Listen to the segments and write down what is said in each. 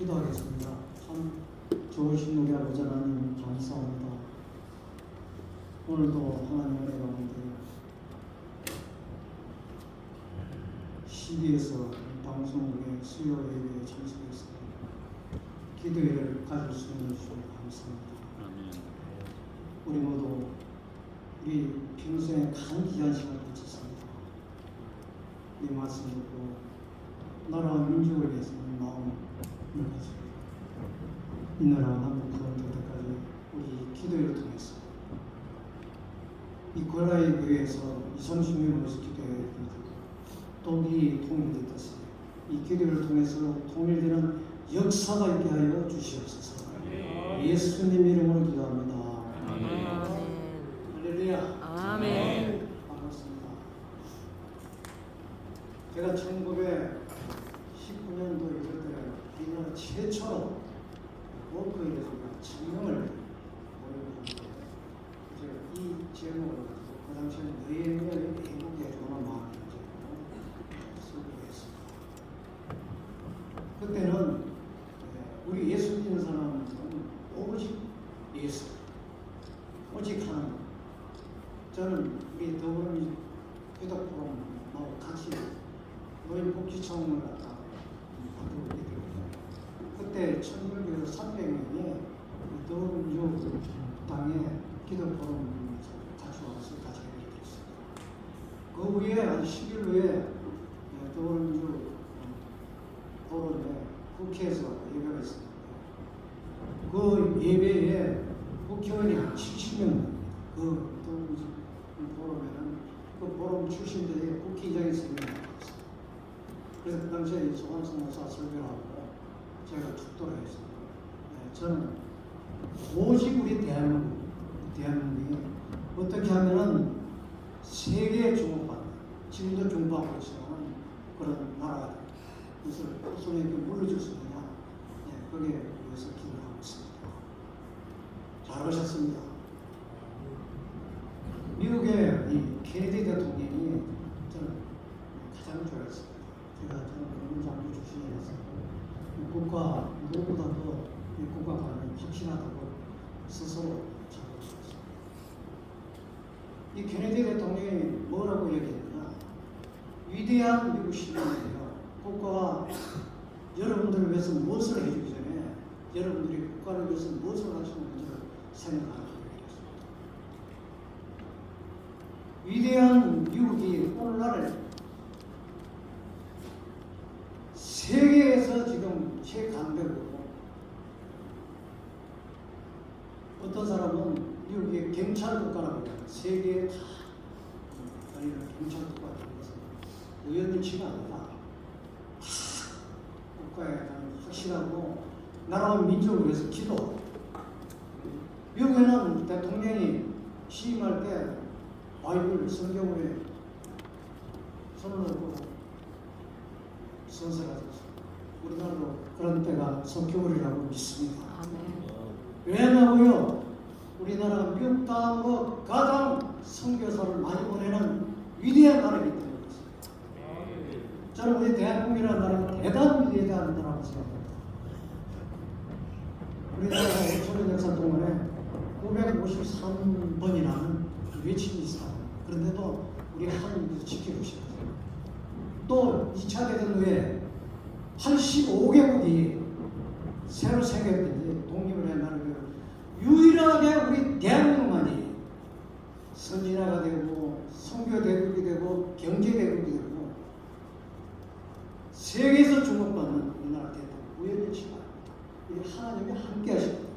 기도하겠습니다. 참 좋으신 우리 아버지 하나님 감사합니다. 오늘도 하나님 은혜 가운데 시기에서 방송국의 수요 예배에 참석해서 기도회를 가질 수 있는 주 감사합니다. 아멘. 우리 모두 우리 평생에 간 귀한 시간을 바쳤습니다. 이 말씀 듣고 나라와 민족을 위해서 마음을 이 나라 남북 그런 때까지 우리 기도를 통해서 이 고라의 교회에서 2, 30명 모여서 기도해야 독이 통일됐듯이 이 기도를 통해서 통일되는 역사가 있게 하여 주시옵소서. 예수님 이름으로 기도합니다. 아멘. 할렐루야. 아멘. 반갑습니다. 제가 1919년도 이 우리나라 최초로 워크에 대해서 증명을 제가 이 제목을 가지고 그 당시에는 너희의 애국에 마음이 이제 쓰고 했습니다. 그때는 예, 우리 예수 믿는 사람은 오직 예수, 11월 11일에 도원주 어, 도원에 국회에서 예배가 있습니다. 그 예배에 국회의원이 한 70명 그 도원주 그 보름에는 그 보름 출신들이 국회의장이 생겨났습니다. 그래서 그 당시에 소환성 목사 설교를 하고 제가 축도를 했습니다. 네, 저는 오직 우리 대한민국, 대한민국이 어떻게 하면은 세계 종합 지금도 주목받고 있지만 그런 나라가 될 것을 후손에게 물려줄 수 있느냐, 네, 거기에 위해서 기도를 하고 있습니다. 잘 오셨습니다. 미국의 이 케네디 대통령이 저는 가장 좋아했습니다. 제가 저는 공장부 출신이라서 이 국가 누구보다도 이 국가 관이 확실하다고 스스로 자부했습니다. 이 케네디 대통령이 뭐라고 얘기했느냐? 위대한 미국 시민이에요. 국가가 여러분들을 위해서 무엇을 해주기 전에 여러분들이 국가를 위해서 무엇을 있는지를 생각하라고 얘기했습니다. 위대한 미국이 오늘날 세계에서 지금 최강대국으로 어떤 사람은 미국의 경찰 국가라고 해요. 세계에 다 저희는 경찰 국가가 되는 것은 우연치가 아니라 다 국가에 대한 확실하고 나라와 민족을 위해서 기도 미국에는 대통령이 취임할 때 바이블 성경에 손을 얹고 선서하셨습니다. 우리나라도 그런 때가 속겨울이라고 믿습니다. 왜냐고요? 우리나라가 미국 다음으로 가장 선교사를 많이 보내는 위대한 나라이기 때문에. 저는 우리 대한민국이라는 나라가 대단히 위대한 나라라고 생각합니다. 우리나라가 5천년 역사 동안에 953번이라는 외침이 있어요. 그런데도 우리 하나님께서 지켜주시거든요. 또 2차 대전 후에 85개국이 새로 생겼든지 독립을 한 나라가 유일하게 우리 대한민국만이 선진화가 되고 선교 대국이 되고 경제 대국이 되고 세계에서 주목받는 우리나라 대국 우연치가 이 하나님이 함께 하십니다.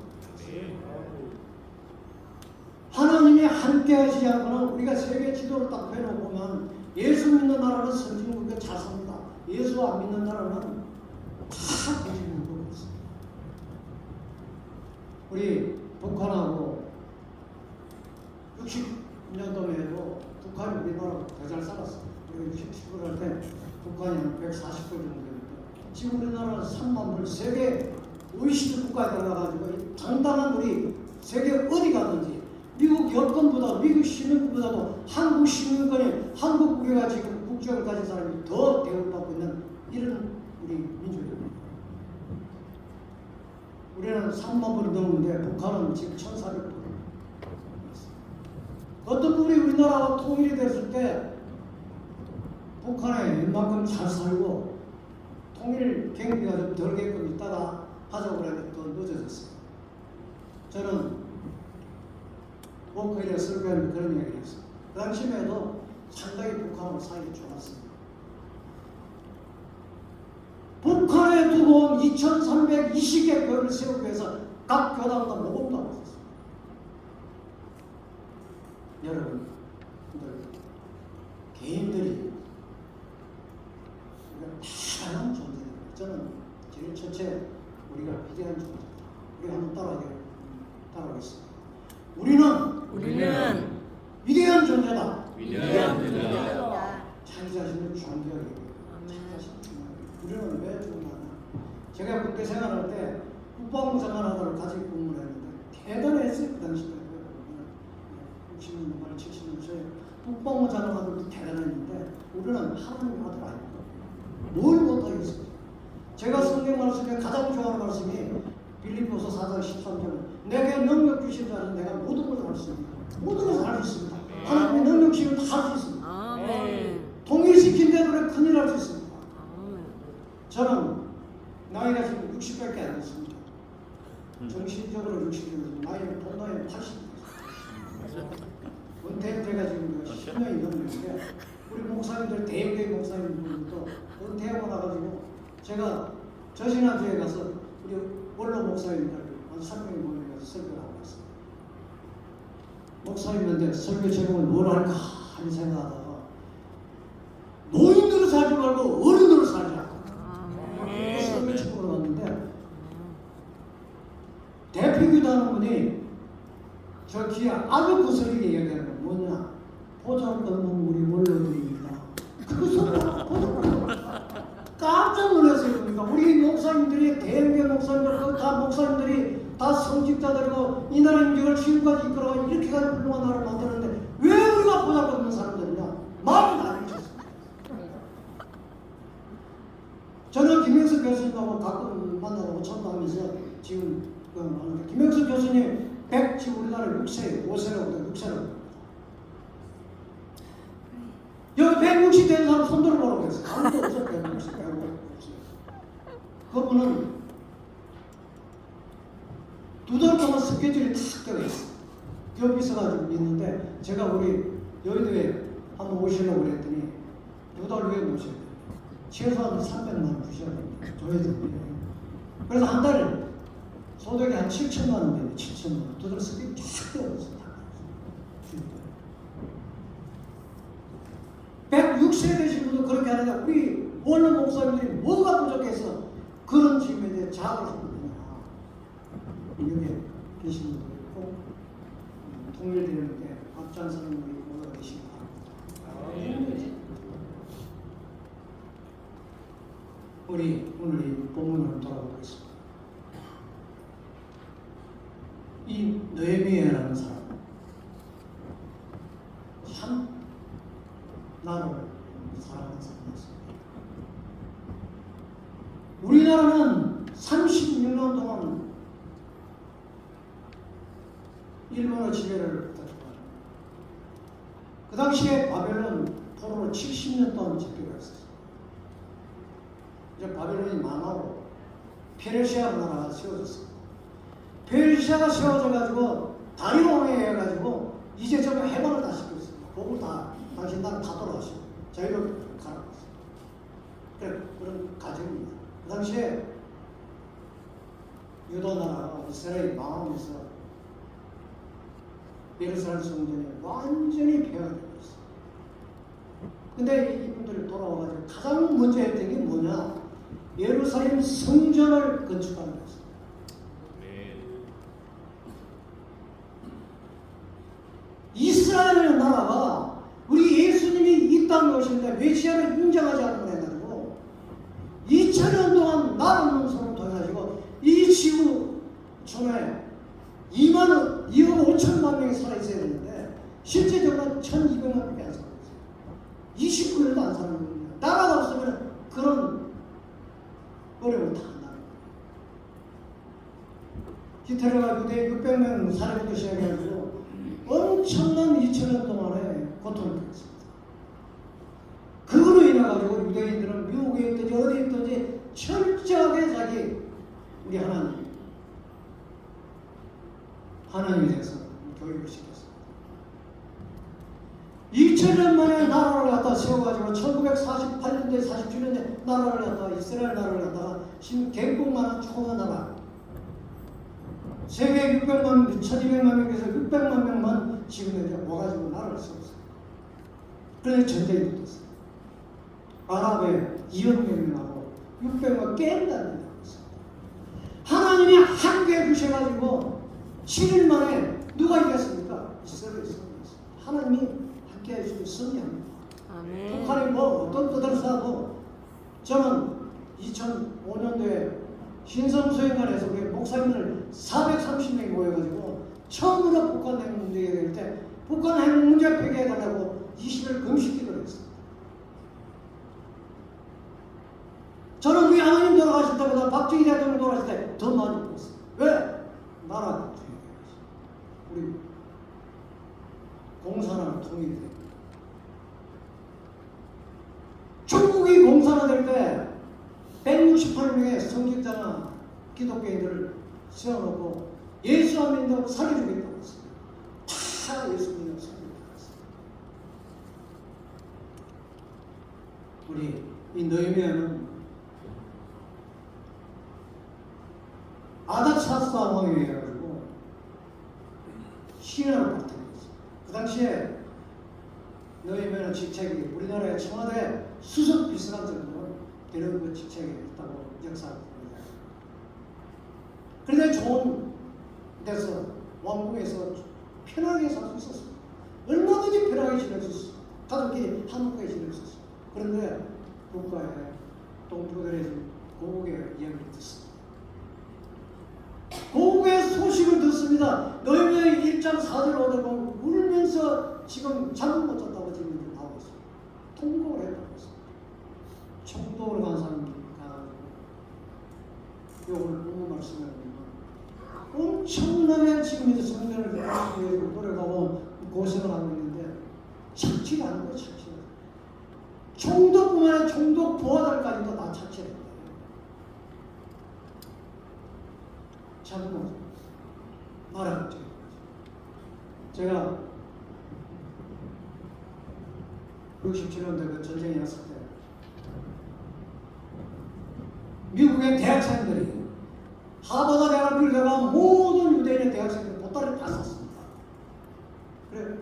하나님이 함께 하시지 않고는 우리가 세계 지도를 딱 펴놓으면 예수 믿는 나라는 선진국에 잘 삽니다. 예수 안 믿는 나라는 다 후진국으로 있습니다. 우리 북한하고 60년도에도 북한이 우리나라 더잘 살았어요. 우리 67을 할때 북한이 한 140개 정도 되는데 지금 우리나라는 3만 불 세계 OECD 국가에 이 당당한 우리 세계 어디 가든지 미국 여권보다 미국 시민권보다도 한국 시민권이 한국 우리가 지금 국적을 가진 사람이 더 대우받고 있는 이런 우리 민족입니다. 3만 불이 넘는데 북한은 지금 1,400불. 어떤 분이 우리나라가 통일이 됐을 때 북한에 이만큼 잘 살고 통일 경비가 좀 덜게끔 있다가 하자고 그랬는데 또 늦어졌어요. 저는 워크힐에 설교하는 그런 이야기를 했어요. 그 당시에도 상당히 북한하고 사이가 좋았습니다. 북한에 두고 온 2,320개 교회를 세우기 위해서 각 교단마다 모금도 하고 있었어요. 여러분들 개인들이 우리가 다양한 존재입니다. 저는 첫째 우리가 위대한 존재다. 우리 한번 따라하게 따라하겠습니다. 우리는 우리는 위대한 존재다. 위대한 네. 존재다. 자기 자신을 존경해야 아멘. 우리는 왜 존경하나? 제가 군대 생활할 때 국방부 생활하다가 같이 근무를 했는데 대단했어요 그 당시에 60년 말 70년 초에 국방부 장관들도 대단했는데 우리는 하나님 아들 아닙니다. 뭘 못하겠어요? 제가 성경 말씀에 가장 좋아하는 말씀이 빌립보서 4장 13절 내게 능력 주신 자는 내가 모든 것을 할 수 있다. 모든 것을 할 수 있습니다. 하나님의 능력 주시면 다 할 수 있습니다. 아멘. 통일시킨 데도 큰일 날수 있습니다. 저는 나이가 지금 60밖에 안 됐습니다. 정신적으로 60이고 나이는 돈 나이는 80입니다. 은퇴 때가 지금 10년이 넘는데 우리 목사님들 대형교회 목사님들도 은퇴하고 나가지고 제가 저 지난주에 가서 우리 원로 목사님들 한 3명이 모여서 설교를 하고 왔습니다. 목사님한테 설교 제목을 뭘 할까 하는 생각하다가 노인으로 살지 말고 어른 7, 5세례부터 6세례부터. 여기 160 되는 사람 손들어 보라고 그랬어 아무도 없어, 160, 160. 그분은 두달 동안 스케줄이 탁 들어있어. 여기 있어가지고 있는데, 제가 우리 여의도에 한번 오시려고 그랬더니, 두달 후에 모셔야 돼 최소한 300만 원 주셔야 돼 저희들. 그래서 한 달을 소득이 한 7천만 원 되네, 7천만 원. 스케줄이 쫙 되어 있어요. 106세 되신 분도 그렇게 하는데 우리 원로 목사님들이 뭐가 부족해서 그런 질문에 대해 자학을 하고 있느냐? 여기 계신 분들이 꼭 음, 통일되는데 앞장서는 우리 모두가 바랍니다 우리 오늘 이 본문으로 돌아오겠습니다 이 느헤미야라는 사람 참 나를 사랑하는 사람이었습니다. 우리나라는 36년 동안 일본어 지배를 받았고 그 당시에 바벨론 포로로 70년 동안 집계가 있었어요. 이제 바벨론이 망하고 페르시아 나라가 세워졌어요. 페르시아가 세워져 가지고 다리오에 해가지고 이제 좀 해방을 다 시켰어요. 그걸 다 당신 나라 다 돌아가시고 자유로 가라고 했어요. 그래, 그런 가정입니다. 그 당시에 유다 나라가 이스라엘이 망하면서 예루살렘 성전이 완전히 폐허되었어요. 근데 이분들이 돌아와가지고 가장 먼저 했던 게 뭐냐? 예루살렘 성전을 건축하는 거였어요. 이스라엘이라는 나라가 우리 예수님이 이 땅에 오시는데 메시아를 인정하지 않는 해가지고 2000년 동안 나라 농사를 통해가지고 이 지구 전에 2만 원, 2억 5천만 명이 살아 있어야 되는데 실제적으로 1200만 명이 안 살고 있어요. 29년도 안 사는 겁니다. 나라가 없으면 그런 어려움을 다 한다는 거예요. 히틀러가 유대 600명 살해부터 시작해가지고 엄청난 2000년 동안에 고통을 겪었습니다. 그거로 인해 가지고 유대인들은 미국에 있든지 어디 있든지 철저하게 자기 우리 하나님 하나님에 대해서 교육을 시켰습니다. 2000년 만에 나라를 갖다 세워가지고 1948년대 47년대 나라를 갖다가 이스라엘 나라를 갖다가 지금 개국만한 초가 나라 세계 600만 1200만 명에서 600만 명만 지금 이제 와가지고 나라를 세웠어요. 그래서 전쟁이 붙었어요. 아랍에 2억 명이 나고 600만 깬다는 한개 주셔가지고 7일 만에 누가 이겼습니까? 이스라엘이 승리했어요. 하나님이 함께 해주시고 승리합니다. 아멘. 북한이 뭐 어떤 뜻을 사고 저는 2005년도에 신성수행관에서 우리 목사님들 430명이 모여가지고 처음으로 북한 핵 문제 얘기할 때 북한 핵 문제 폐기해달라고 20일 금식 기도를 했습니 저는 우리 하나님 돌아가실 때보다 박정희 대통령 돌아가실 때 더 많이 울었어요. 왜? 나라 중요해서. 우리 공산화가 통일이 돼. 중국이 공산화될 때 168명의 성직자나 기독교인들을 세워놓고 예수 안 믿는다고 살려주겠다고 했습니다. 다 예수 믿는 살려주겠다고 했습니다. 우리 이 너희미아는 아닥사스 왕이 해가지고 신화를 박탈했어요. 그 당시에 너희미아는 직책이 우리나라의 청와대 수석 비서관 정도로 이런 그 직책이 있다고 역사합니다. 그런데 좋은 데서 왕궁에서 편하게 살 수 있었습니다. 얼마든지 편하게 지낼 수 있었어요. 가족끼리 한국에 지낼 수 있었어요. 그런데 국가에 동포들의 고국의 이야기를 듣습니다. 소식을 듣습니다. 너희의 1장 4절 오늘 보면 울면서 지금 잠을 못 잤다고 지금 나오고 있어요. 통곡을 했다고 했어요. 청도를 간 가가지고 오늘 보고 말씀을 하면 엄청나게 지금 이제 성전을 위해서 노력하고 고생을 하고 있는데 착취가 안 거예요, 착취가. 총독뿐만 아니라 총독 부하들까지도 다 착취를 했어요. 잘못 말하죠. 제가 67년대 그 전쟁이 났을 때 미국의 대학생들이 하버드 대학을 비롯해서 모든 유대인의 대학생들 보따리를 다 샀습니다. 그래,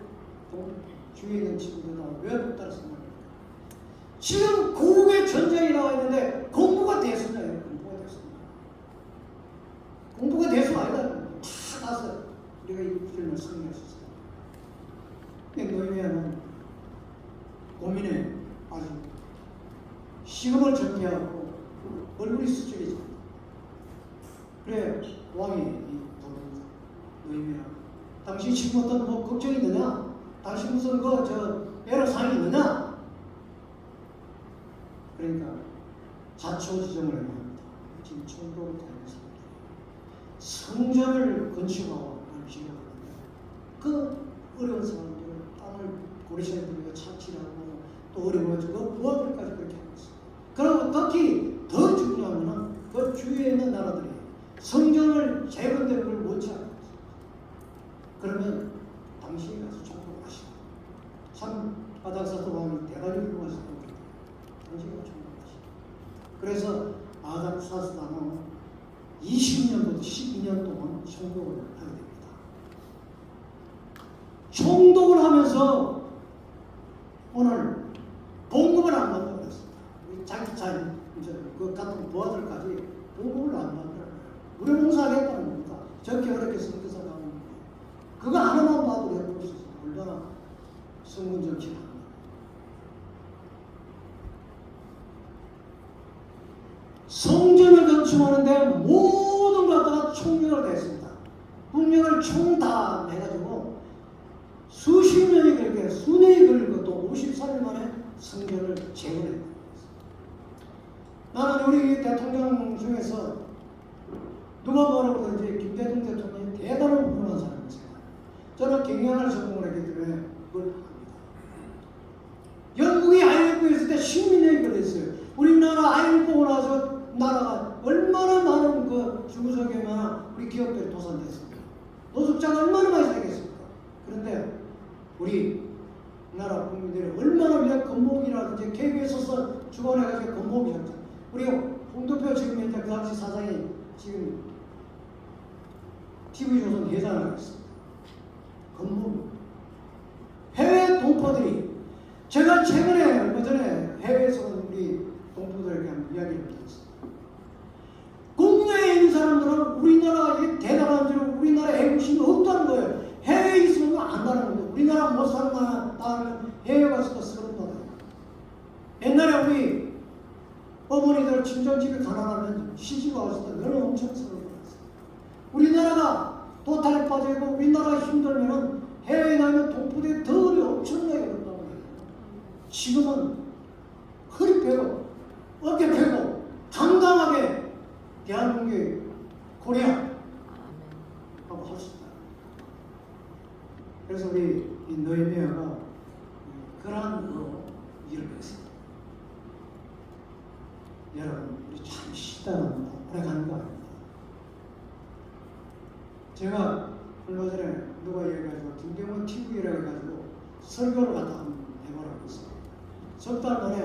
또 주위에 있는 친구들 다왜 보따리 샀냐? 지금 고국의 전쟁이 나와 있는데 공부가 대수냐요? 공부가 대수냐? 공부가 대수 아니다. 다 가서 우리가 이수 있어요. 근데 노예미아는 고민에 아주 시금을 전개하고 얼굴이 수축해져. 그래 왕이 부릅니다. 노예미아, 당신 지금 어떤 뭐 걱정이 있느냐? 당신 무슨 그저 애로사항이 있느냐? 그러니까 자초 지정을 해야 합니다. 지금 총독을 다녔습니다. 성전을 건축하고 있는데 그 어려운 사람들을 땅을 고리시는 분들과 착취하고 또 어려워서 그 부하들까지 그렇게 하고 있어요. 그리고 특히 더 중요한 것은 그 주위에 있는 나라들이 성전을 재건되는 걸 않고 있어요. 그러면 당신이 가서 총독하시고 참 아닥사스 왕이 대단히 훌륭하셨던 거예요. 당신이 가서 총독하시고 그래서 아닥사스 왕은 20년부터 12년 동안 총독을 하게 됩니다. 총독을 하면서 오늘 봉급을 안 받는 거였습니다. 우리 자기 자기 이제 그 같은 부하들까지 봉급을 안 받는 거예요. 우리 봉사하겠다는 겁니다. 저렇게 어렵게 선교사 가는 거. 그거 하나만 봐도 해볼 수 있어요. 얼마나 하는 거예요. 성전을 건축하는데 모든 것다 총력을 냈습니다. 국력을 총다 내가지고 수십 년이 그렇게 수년이 걸리고 또 54일 만에 성전을 재건했습니다. 나는 우리 대통령 중에서 누가 뭐라고 그러든지 김대중 대통령이 대단한 훌륭한 사람이세요. 저는 경영을 전공을 했기 때문에 그걸 압니다. 영국이 IMF 했을 때 10년이 걸렸어요. 우리나라 IMF 오고 나서 나라가 얼마나 많은 그 중소기업이나 우리 기업들이 도산됐습니까? 노숙자가 얼마나 많이 생겼습니까? 그런데 우리 나라 국민들이 얼마나 그냥 건목이라든지 KBS에서 주관해가지고 건목이 셨죠 우리 홍도표 지금 현재 그 당시 사장이 지금 TV조선 회장을 하고 있습니다. 건목. 해외 동포들이 제가 최근에 얼마 전에 해외에서 온 우리 동포들에게 한 이야기를 들었습니다. 국내에 있는 사람들은 우리나라가 이게 대단한 줄 우리나라 애국심이 없다는 거예요. 해외에 있으면 안다는 거예요. 우리나라 못 사는 나라는 해외 가서도 쓰는 거예요. 옛날에 우리 어머니들 친정집에 가난하면 시집 때 너는 엄청 서러웠어요. 우리나라가 도탈에 빠져있고 우리나라가 힘들면은 해외에 나면 동포들이 덜이 엄청나게. 지금은 허리 펴고 어깨 펴고 당당하게 대한민국의 코리아 하고 할수 있다. 그래서 우리 이 너희메어가 그러한 으로 일을 했습니다. 여러분 우리 참 시단합니다. 오래 가는 거 아닙니다. 제가 얼마 전에 누가 얘기해가지고 김경원 TV라고 해가지고 설교를 갖다 한번 해보라고 했어요. 석달 만에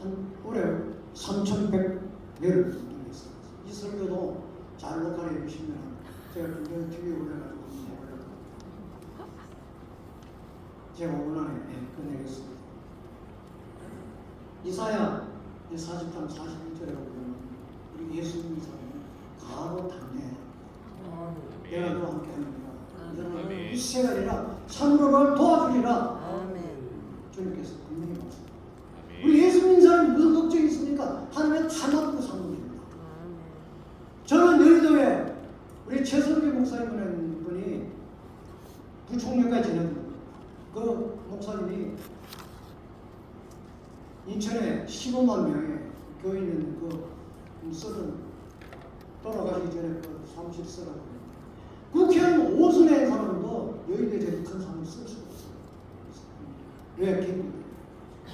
한 올해 3,100매를 돌렸어요. 이 설교도 잘 녹화해 주시면 제가 김경원 TV에 올려가지고 제가 5분 안에 네, 끝내겠습니다. 이사야 40장 41절에 보면 우리 예수님 사람은 가로 당해 내가 너와 함께 하느니라 너는 이세가리라 참으로 널 도와주리라 아멘. 주님께서 분명히 말씀합니다. 사람이 무슨 걱정이 있습니까? 하나님 다 맡고 사는 겁니다. 저는 여의도에 우리 최성규 목사님이라는 분이 부총리까지 지냈는데 그 목사님이 인천에 15만 명의 교인은 그 쓰던 돌아가시기 전에 그 사무실 쓰라고 국회의원 5순의 사람도 여의도에 제일 큰 사무실 쓸 수가 없어요. 왜? 기분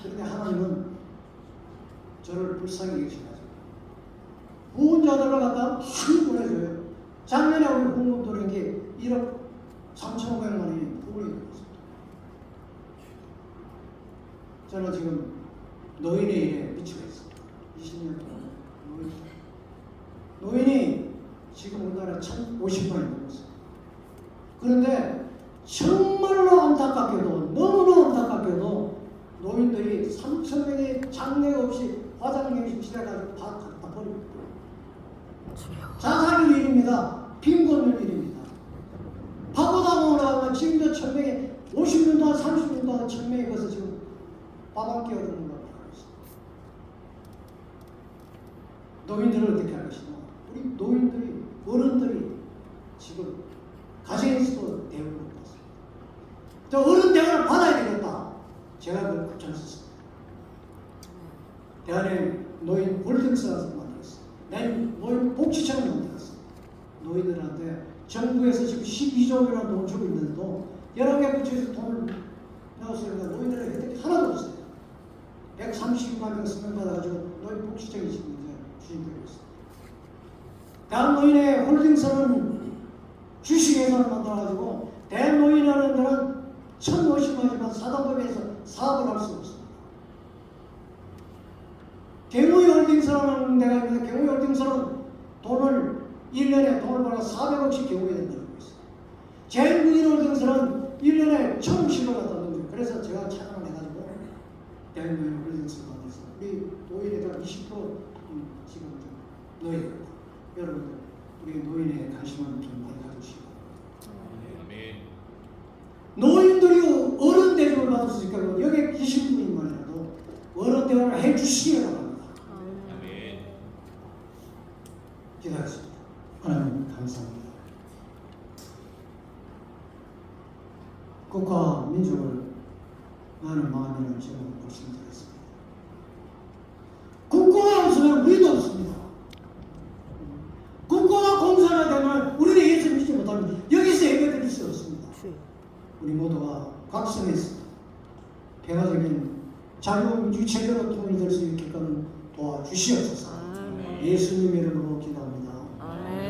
그런데 하나님은 저를 불쌍히 여기셔가지고 후원자들을 갖다 많이 보내줘요. 작년에 우리 공급 들어온 게 1억 3,500만 원이 후원이 되었습니다. 저는 지금 노인의 일에 미치고 있습니다. 20년 동안 노인. 노인이 지금 우리나라 1,050만이 넘었어요. 그런데 정말로 안타깝게도 너무나 안타깝게도 노인들이 3천 명의 장례 없이 화장실 지나가지고 다 갖다 버리고 자살의 일입니다. 빈곤의 일입니다. 바보다 보면 지금도 천 명이 50년 동안 30년 동안 천 명이 거서 지금 밥한 끼 얻는 걸 하고 있습니다. 노인들을 어떻게 할 것이냐? 우리 노인들이 어른들이 지금 가정에서도 대우를 못 받습니다. 저 어른 대우를 받아야 되겠다. 제가 그걸 굳혔었습니다. 대한의 노인 홀딩스라서 만들었어요. 난 노인 복지처럼 만들었어요. 노인들한테 정부에서 지금 12조 원이나 돈 주고 있는데도 여러 개 부처에서 돈을 넣었으니까 노인들의 혜택이 하나도 없어요. 130만 명 쓰면 받아가지고 노인 복지적인 지금 이제 주인되고 있어요. 대한노인의 홀딩스는 주식회사를 만들어가지고 대노인이라는 데는 1,050만이지만 사단법에서 사업을 할 수 없습니다. 개무이 홀딩스라는 데가 있는데 개무이 홀딩스는 돈을 1년에 돈을 벌어 400억씩 경우에 된다고 있어요. 제일 무인 홀딩스는 1년에 1,000억씩을 갖다 거예요. 그래서 제가 착안을 해가지고 대한노인 홀딩스를 만들어서 우리 노인에다 20% 음, 지금 됩니다. 여러분들 우리 노인에 관심을 좀 많이 가주시고 노인들이 어른 대접을 받을 수 있도록 여기 계신 분만이라도 어른 대접을 해주시기 바 국가 민족을 많은 마음이라는 제목으로 말씀드렸습니다. 국가가 없으면 우리도 없습니다. 국가가 공산화 되면 우리는 예수 믿지 못합니다. 여기서 예배 드릴 수 없습니다. 네. 우리 모두가 각성해서 배가적인 자유 유체적으로 통일될 수 있게끔 도와주시옵소서. 예수님 이름으로 기도합니다. 아멘.